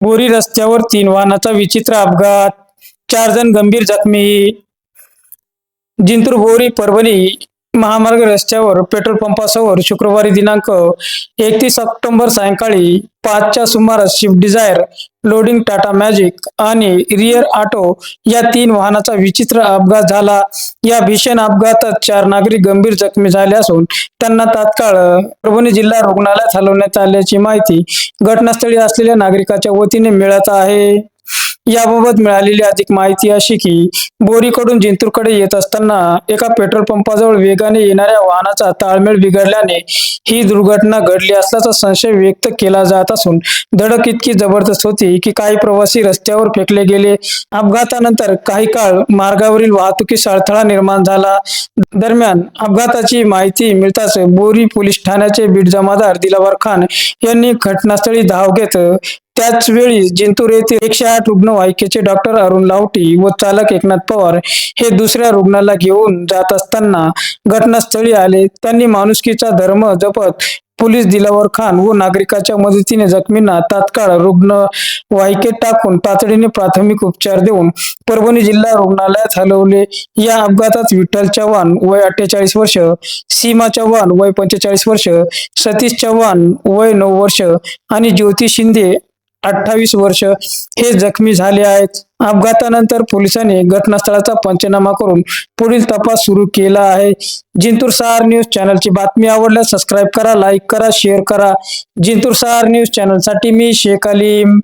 बोरी रस्त्यावर तीन वाहनाचा विचित्र अपघात. चार जण गंभीर जखमी. जिंतूर बोरी परभणी महामार्ग रस्त्यावर पेट्रोल पंपासमोर शुक्रवारी दिनांक एकतीस ऑक्टोबर सायंकाळी पाचच्या सुमारास Swift Dzire loading Tata Magic आणि रिअर ऑटो या तीन वाहनाचा विचित्र अपघात झाला. या भीषण अपघातात चार नागरिक गंभीर जखमी झाले असून त्यांना तात्काळ परभणी जिल्हा रुग्णालयात हलवण्यात आल्याची माहिती घटनास्थळी असलेल्या नागरिकाच्या वतीने मिळत आहे. याबाबत मिळालेली अधिक माहिती अशी की बोरीकडून जिंतूरकडे येत असताना एका पेट्रोल पंपाजवळ वेगाने येणाऱ्या वाहनाचा ताळमेळ बिघडल्याने ही दुर्घटना घडली असल्याचा संशय व्यक्त केला जात असून धडक इतकी जबरदस्त होती की काही प्रवासी रस्त्यावर फेकले गेले. अपघातानंतर काही काळ मार्गावरील वाहतुकीस अडथळा निर्माण झाला. दरम्यान अपघाताची माहिती मिळताच बोरी पोलीस ठाण्याचे बीट जमादार दिलावर खान यांनी घटनास्थळी धाव घेत त्याच वेळी जिंतूर येथील एकशे आठ रुग्णवाहिकेचे डॉक्टर अरुण लावटी व चालक एकनाथ पवार हे दुसऱ्या रुग्णाला घेऊन जात असताना घटनास्थळी आले. त्यांनी माणुसकीचा धर्म जपत पोलीस दिलावर खान व नागरिकाच्या मदतीने जखमींना तात्काळ रुग्णवाहिकेत टाकून तातडीने प्राथमिक उपचार देऊन परभणी जिल्हा रुग्णालयात हलवले. या अपघातात विठ्ठल चव्हाण वय अठ्ठेचाळीस वर्ष सीमा चव्हाण वय पंचेचाळीस वर्ष सतीश चव्हाण वय नऊ वर्ष आणि ज्योती शिंदे अठ्ठावीस वर्ष हे जखमी झाले आहेत. अपघातानंतर पोलिसांनी घटनास्थळाचा पंचनामा करून पुढील तपास सुरू केला आहे. जिंतूर सहार न्यूज चॅनलची बातमी आवडल्यास सबस्क्राईब करा लाईक करा शेअर करा. जिंतूर सहार न्यूज चॅनलसाठी मी शेख अलीम.